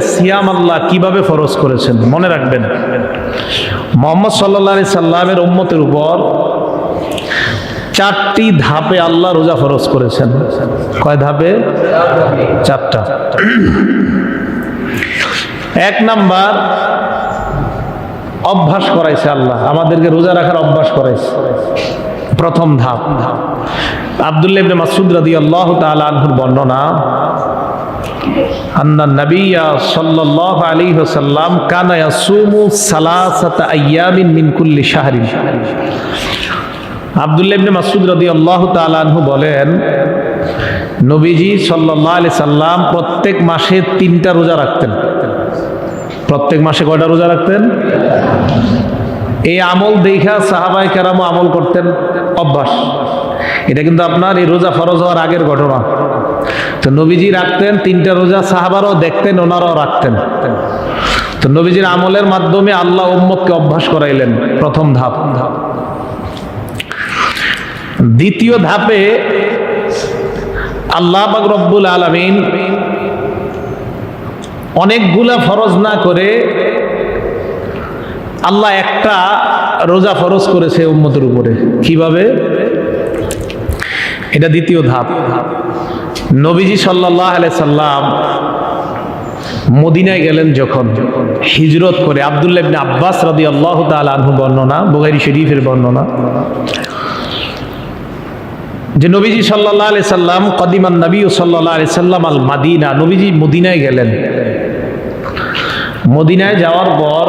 সিয়াম আল্লাহ কীভাবে ফরজ করেছেন? মনে রাখবেন। মোহাম্মদ সাল্লাহ সাল্লামের উম্মতের উপর চারটি ধাপে আল্লাহ রোজা ফরজ করেছেন। কয় ধাপে? চারটা। এক নাম্বার, অভ্যাস করাইছে আল্লাহ। আমাদেরকে রোজা রাখার অভ্যাস করাইছে। প্রথম ধাপ। আব্দুল্লাহ ইবনে মাসউদ রাদিয়াল্লাহু তাআলা আনহুর বর্ণনা নবিয়া সাল্লাল্লাহু আলাইহি ওয়াসাল্লাম কানা ইয়াসুমু সালাসাতা আইয়ামিন মিন কুল্লি শাহরিন। আব্দুল্লাহ ইবনে মাসউদ রাদিয়াল্লাহু তাআলা আনহু নবীজি সাল্লাল্লাহু আলাইহি সাল্লাম প্রত্যেক মাসে তিনটা রোজা রাখতেন। প্রত্যেক মাসে কয়টা রোজা রাখতেন? এই আমল দেখা সাহাবাই কেরাম আমল করতেন, অভ্যাস। এটা কিন্তু আপনার এই রোজা ফরজ হওয়ার আগের ঘটনা। তো নবীজি রাখতেন, তিনটা রোজা সাহাবারও দেখতেন, ওনারাও রাখতেন। তো নবীজির আমলের মাধ্যমে আল্লাহ উম্মতকে অভ্যাস করাইলেন, প্রথম ধাপ। ধাপ দ্বিতীয় ধাপে আল্লাহ রব্বুল আলমিন অনেকগুলা ফরজ না করে আল্লাহ একটা রোজা ফরজ করেছে উম্মতের উপরে। কীভাবে? এটা দ্বিতীয় ধাপ। নবীজি সাল্লাহ সাল্লাম মদিনায় গেলেন যখন হিজরত করে আবদুল্লাহ আব্বাস রাদি আল্লাহ আনহু বর্ণনা, বুখারী শরীফের বর্ণনা, যে নবীজি সাল্লাহ আলি সাল্লাম কদিমান নবী সাল্লাহ আলি সাল্লাম আল মাদিনা নবীজি মদিনায় গেলেন। মদিনায় যাওয়ার পর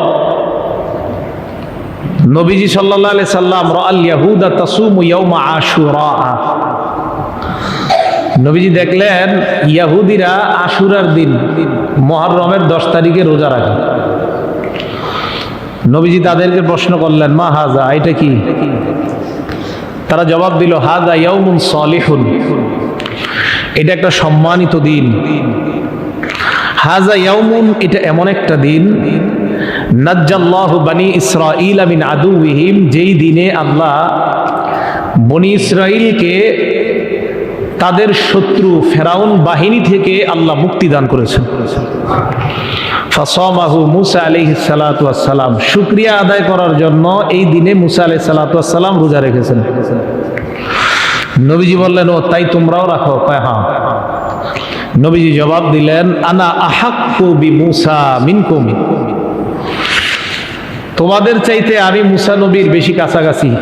নবীজি সাল্লাহ আলি সাল্লাম রাল ইয়াহুদা তাসুম ইয়াউমা আশুরা নবীজি দেখলেন, ইয়াহুদিরা আশুরার দিন, মহরমের দশ তারিখে রোজা রাখে। নবীজি তাদেরকে প্রশ্ন করলেন, মা হাজা, এটা কি? তারা জবাব দিল, হাজা ইয়াউমুন সলিহুন। এটা একটা সম্মানিত দিন। হাজা ইয়াউমুন, এটা এমন একটা দিন। নাজ্জাল্লাহু বানি ইসরাইল আমিন আদুবিহিম যেই দিনে আল্লাহ বনি ইসরাইলকে তাদের শত্রু ফেরাউন বাহিনী থেকে আল্লাহ মুক্তি দান করেছেন। ফাসমাহু মুসা আলাইহিস সালাতু সালাম। শুকরিয়া আদায় করার জন্য এই দিনে মুসা আলাইহিস সালাতু সালাম রোজা রেখেছেন। নবীজি বললেন, ও, তাই তোমরাও রাখো। কয় হ্যাঁ। নবীজি জবাব দিলেন, আনা আহাক্কু বি মুসা মিনকুম। তোমাদের চাইতে আমি মুসা নবীর বেশি কাছাকাছি।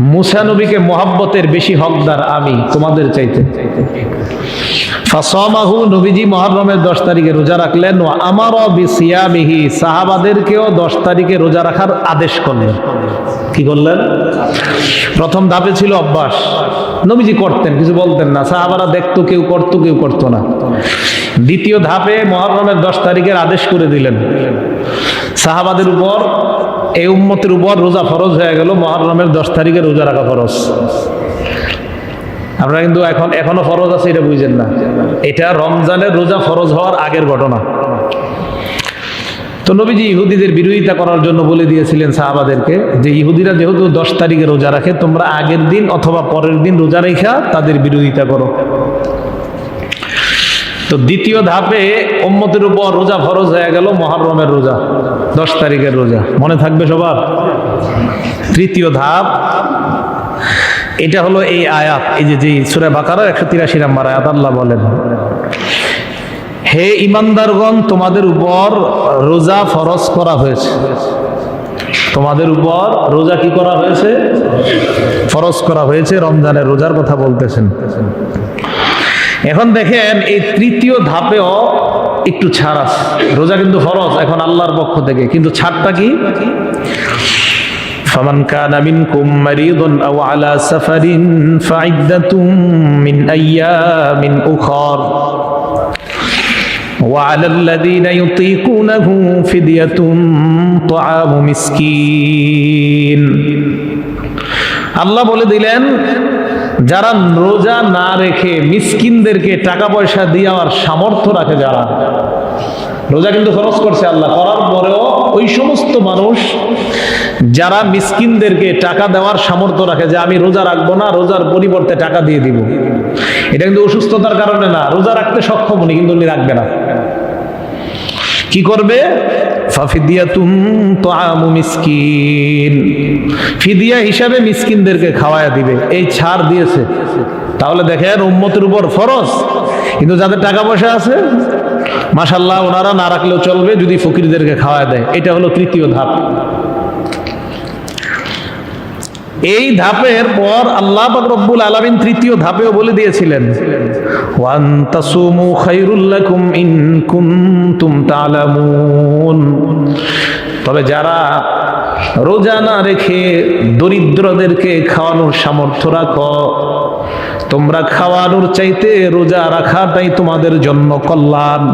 মুসা নবীকে মোহাব্বতের বেশি হকদার আমি তোমাদের চাইতে। ফাসমাহু নবীজি মহরমের দশ তারিখে রোজা রাখলেন ও আমারও বিসিয়ামিহি, সাহাবাদেরকেও দশ তারিখে রোজা রাখার আদেশ করলেন। কি করলেন? প্রথম ধাপে ছিল অভ্যাস। নবীজি করতেন, কিছু বলতেন না। সাহাবারা দেখতো কেউ করতো কেউ করতো না। দ্বিতীয় ধাপে মহরমের দশ তারিখের আদেশ করে দিলেন। সাহাবাদের উপর এই উম্মতের উপর রোজা ফরজ হয়ে গেল মহরমের দশ তারিখে রোজা রাখা ফরজ। আপনারা কিন্তু এখন, এখনও ফরজ আছে, এটা বুঝেন না। এটা রমজানের রোজা ফরজ হওয়ার আগের ঘটনা। তো নবীজি ইহুদিদের বিরোধিতা করার জন্য বলে দিয়েছিলেন সাহাবাদেরকে যে ইহুদিরা যেহেতু দশ তারিখে রোজা রাখে, তোমরা আগের দিন অথবা পরের দিন রোজা রেখা তাদের বিরোধিতা করো। তো দ্বিতীয় ধাপে উম্মতের উপর রোজা ফরজ হয়ে গেল মহরমের রোজা, দশ তারিখের রোজা। মনে থাকবে সবার? তৃতীয় ধাপ, এটা হলো এই আয়াত, এই যে যে সুরে বাকারা একশো তিরাশি নাম্বার আয়াত, আল্লাহ বলেন, হে ইমানদারগণ, তোমাদের উপর রোজা ফরজ করা হয়েছে। তোমাদের উপর রোজা কি করা হয়েছে? ফরজ করা হয়েছে, রমজানের রোজার কথা বলতেছেন। এখন দেখেন এই তৃতীয় ধাপেও একটু ছাড় আছে রোজা কিন্তু ফরজ এখন আল্লাহর পক্ষ থেকে কিন্তু ছাড়টা কি فمن كان منكم مريض أو على سفر فعدة من أيام أخر وعلى الذين يطيقونه فدية طعام مسكين আল্লাহ বলে দিলেন যারা রোজা না রেখে মিসকিনদেরকে টাকা পয়সা দিয়ে আমার সামর্থ্য রাখে যারা, রোজা কিন্তু খরচ করছে আল্লাহ, করার পরেও ওই সমস্ত মানুষ যারা মিসকিনদেরকে টাকা দেওয়ার সামর্থ্য রাখে যে আমি রোজা রাখব না, রোজার পরিবর্তে টাকা দিয়ে দিব। এটা কিন্তু অসুস্থতার কারণে না, রোজা রাখতে সক্ষম উনি, কিন্তু উনি রাখবে না। কি করবে? মিসকিন। ফিদিয়া হিসাবে মিসকিনদেরকে খাওয়ায়া দিবে। এই ছাড় দিয়েছে। তাহলে দেখেন উম্মতের উপর ফরজ। কিন্তু যাদের টাকা পয়সা আছে মাশাল্লাহ ওনারা না রাখলেও চলবে যদি ফকিরদেরকে খাওয়ায় দেয়। এটা হলো তৃতীয় ধাপ। এই ধাপের পর আল্লাহ রব্বুল আলামিন তৃতীয় ধাপেও বলে দিয়েছিলেন তবে যারা রোজা না রেখে দরিদ্রদেরকে খাওয়ানোর সামর্থ্য রাখো, তোমরা খাওয়ানোর চাইতে রোজা রাখাটাই তোমাদের জন্য কল্যাণ।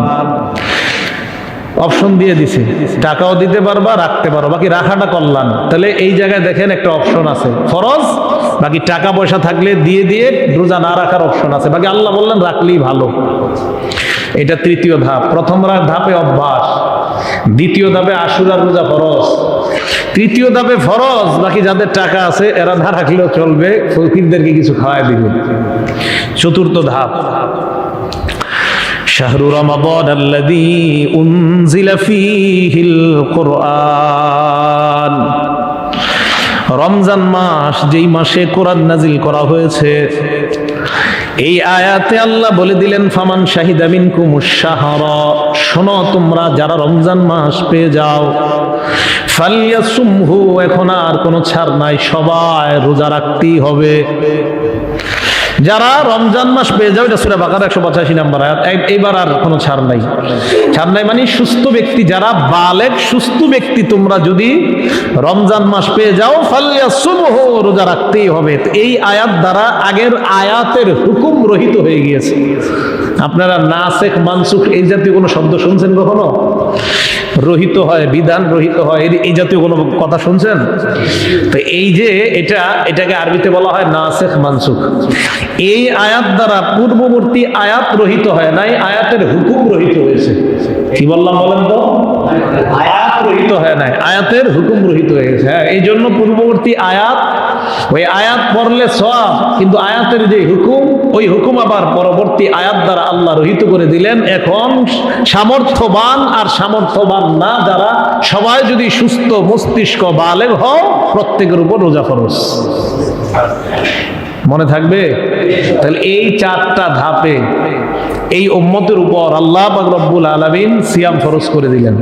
অপশন দিয়ে দিছে। টাকাও দিতে পারবা, রাখতে পারো বাকি রাখাটা কল্যাণ। তাহলে এই জায়গায় দেখেন একটা অপশন আছে। ফরজ, বাকি টাকা পয়সা থাকলে দিয়ে দিয়ে রোজা না রাখার অপশন আছে। বাকি আল্লাহ বললেন, রাখলেই ভালো। এটা তৃতীয় ধাপ। প্রথম ধাপে অভ্যাস। দ্বিতীয় ধাপে আশুরার রোজা ফরজ। তৃতীয় ধাপে ফরজ, বাকি যাদের টাকা আছে, এরা না রাখলেও চলবে। ফকিরদেরকে কিছু খাওয়াই দিবে। চতুর্থ ধাপ। শাহরু রমাদান রমজান মাস, যেই মাসে কোরআন নাজিল করা হয়েছে, এই আয়াতে আল্লাহ বলে দিলেন, ফামান শাহিদ আমিন কুমুসাহর শোনো তোমরা, যারা রমজান মাস পেয়ে যাও ফালিয়া সুম্ভু এখন আর কোনো ছাড় নাই, সবাই রোজা রাখতেই হবে। যারা রমজান মাস পেয়ে যাবে, এটা সুরা বাকার একশো পঁচাশি নাম্বার আয়াত। এই- এইবার আর কোনো ছাড় নাই। ছাড় নাই মানে সুস্থ ব্যক্তি, যারা বালেক, সুস্থ ব্যক্তি, তোমরা যদি রমজান মাস পেয়ে যাও ফালিয়া সুবহ রোজা রাখতেই হবে। এই আয়াত দ্বারা আগের আয়াতের হুকুম রহিত হয়ে গিয়েছে। আপনারা নাসেখ মানসুখ এই জাতীয় কোনো শব্দ শুনছেন কখনো? রহিত হয়, বিধান রহিত হয়, এই- জাতীয় কোনো কথা শুনছেন? তো এই যে এটা, এটাকে আরবিতে বলা হয় না নাসেখ মানসুখ। এই আয়াত দ্বারা পূর্ববর্তী আয়াত রহিত হয় নাই, আয়াতের হুকুম রহিত হয়েছে। কি বললাম বলেন তো? আয়াত রহিত হয় নাই, আয়াতের হুকুম রহিত হয়ে গেছে। হ্যাঁ এই জন্য পূর্ববর্তী আয়াত, ওই আয়াত পড়লে সব কিন্তু আয়াতের যে হুকুম, ওই হুকুম আবার পরবর্তী আয়াত দ্বারা আল্লাহ রহিত করে দিলেন। এখন সামর্থ্যবান আর সামর্থ্যবান না, যারা সবাই যদি সুস্থ মস্তিষ্ক বালেগ হও, প্রত্যেকের উপর রোজা ফরজ। মনে থাকবে? তাহলে এই চারটা ধাপে এই উম্মতের উপর আল্লাহ রব্বুল আলামিন সিয়াম ফরজ করে দিলেন।